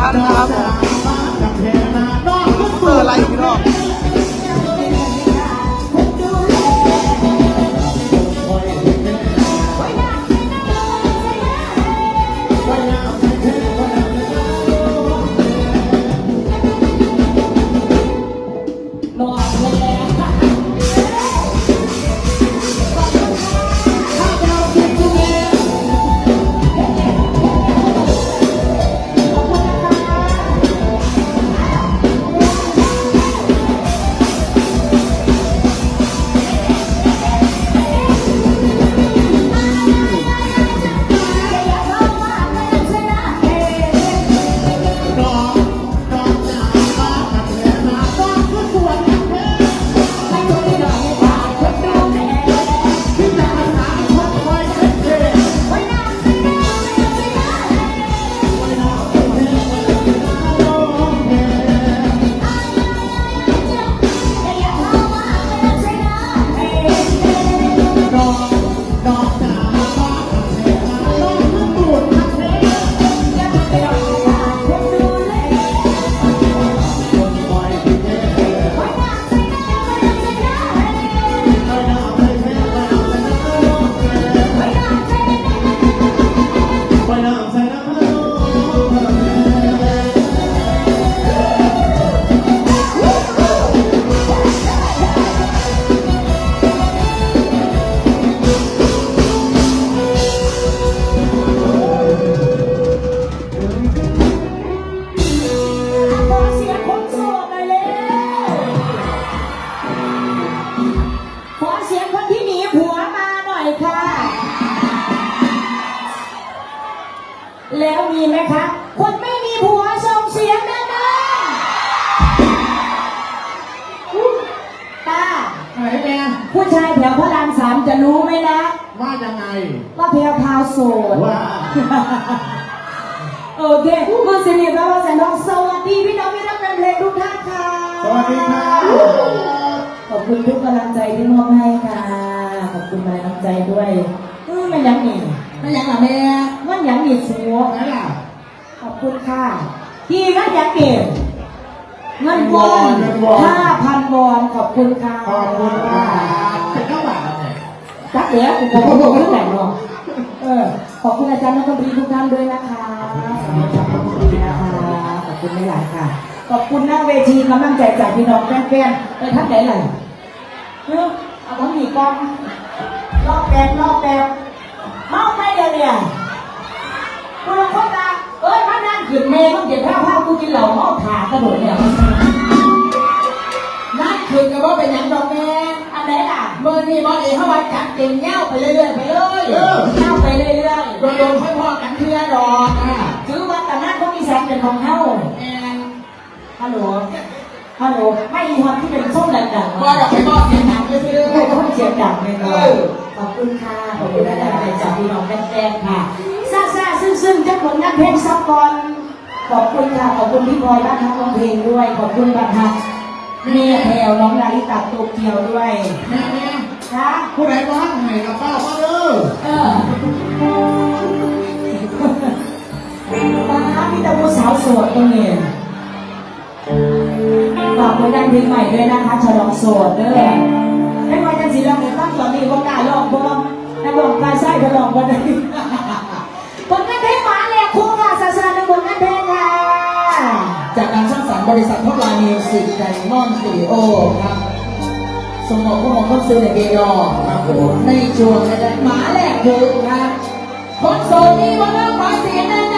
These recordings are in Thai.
ท่านนะครับเปิดอะไรอีกรอบ แล้วมีไหมคะ คนไม่มีผัวส่งเสียงดังๆตาไหนแม่ผู้ชายแถวพระรามสามจะรู้ไหมนะ ว่ายังไง ว่าแพรวพราวโสดว่า โอเคคุณสิริแปลว่าแสนทองสวัสดีพี่น้องพี่รักแฟนเพลงทุกท่านค่ะ สวัสดีครับขอบคุณทุกกำลังใจที่มอบให้ค่ะ ขอบคุณกำลังใจด้วยเออไม่ยังหนีไม่ยังล่ะแม่มัน ยังหนีสัวไหนล่ะขอบคุณค่ะที่มันยังเก็บเงินวอนเงินวอนห้าพันวอนขอบคุณค่ะขอบคุณครับเป็นเจ้าบ่าวเนี่ยจักเดี๋ยวผมขอบคุณที่ไหนเนาะเออขอบคุณอาจารย์นักดนตรีทุกท่านด้วยนะคะสำหรับอาจารย์นักดนตรีนะคะขอบคุณหลายๆค่ะ ขอบคุณหน้าเวทีกำลังใจจากพี่น้องแฟนๆไปท่านไหนเลยเออเอาต้องมีกล้องรอบแดงรอบแดงเมาไปเดี๋ยวเนี่ยกูลงคนตาเอ้ยมานั่งขึ้นเมย์มึงเดี๋ยวผ้าผ้ากูกินเหล้าเมาผ่ากระโดดเนี่ยนั่นคือกับว่าเป็นหยังดอกแม่อันไหนล่ะเมื่อนี้บอลเองเข้ามาจัดเต็มเงี้ยวไปเรื่อยๆไปเลยเออเล่าไปเรื่อยโดนโดนค่อยพอกันเพื่อดอกอะๆถือว่าแต่นั้นก็มีแสงเป็นของเฮาแอนฮัลโหลฮัลโหลไม่มีความที่เป็นส้มดังๆบอลดอกไปบอกเสียงดังไปซื้อไม่ต้องเสียงดังเลยเอเนาะอขอบคุณค่ะขอบคุณอาจารย์จากพี่น้องแฟนๆค่ะซ่าซ่าซึ่งซึ่งๆเจ้าผลงานเพลงซับกอน ขอบคุณค่ะขอบคุณพี่บอยบ้านทักร้องเพลงด้วย ขอบคุณบ้านทักเมียแถวน้องนาริตาโตเกียวด้วยแม่แม่ค่ะผู้ใดบ้างให้กับเป้าก็เด้อเออมาพี่ตะบูสาวโสดตรงนี้ฝากผลงานเพลงใหม่ด้วยนะคะฉลองโสดเด้อไม่ว่าจะสิลองตั้งตอนนี้ก็กล้าลองบ่นักร้องกล้าใส่ก็ลองบ่ได้ สิกไดมอนด์สตูดิโอครับส่งออกข้มูลเข้าซื้อในเบยอครับผมในช่วงและหมาแหลกถูกครับคนโซนี่มาเริ่มขอเสียงนะจ๊ะ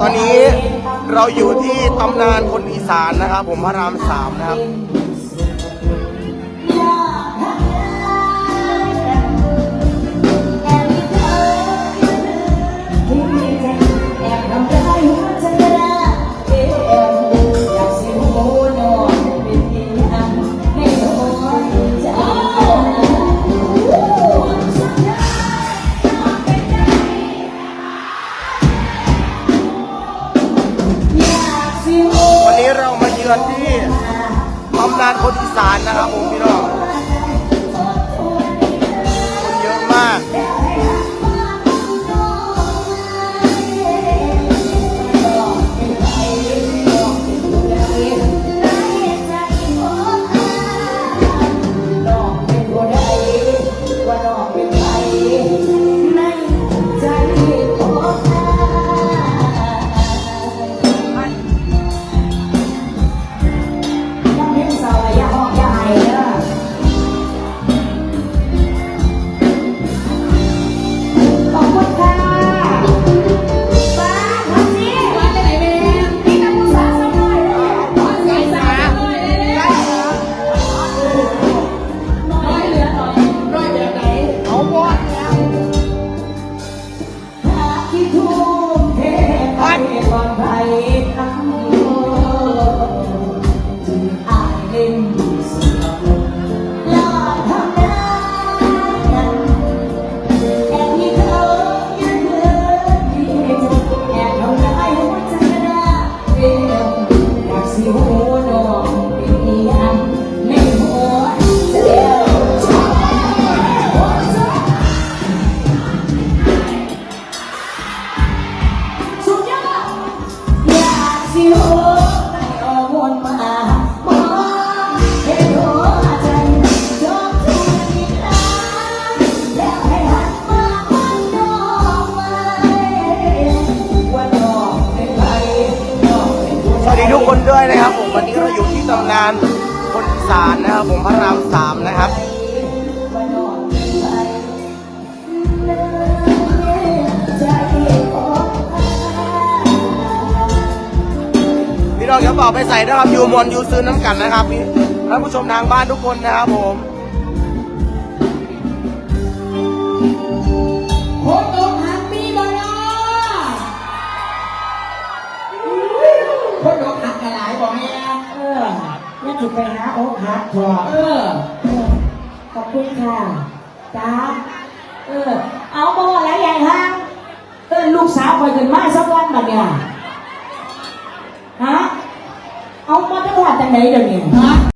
ตอนนี้เราอยู่ที่ตำนานคนอีสานนะครับ ผมพระรามสามนะครับ อนที่ตำนานคนอีสานนะครับผมพี่น้องคนเยอะมาก ไปก่อน พี่น้องอย่าเป่าไปใส่นะครับยูมวนยูซื้อน้ำกันนะครับพี่ท่านผู้ชมทางบ้านทุกคนนะครับผมคนอกหักมีบ่ล่ะคนดอกหักกระหลายบอกแม่เออนี่ถูกไปหาอกหักเออเออ ขอบคุณค่ะจ้าเออ เอาบ่อะไรใหญ่ฮะเออลูกสาวคอยขึ้นมาสักวันบัดเนี่ย ฮะเอ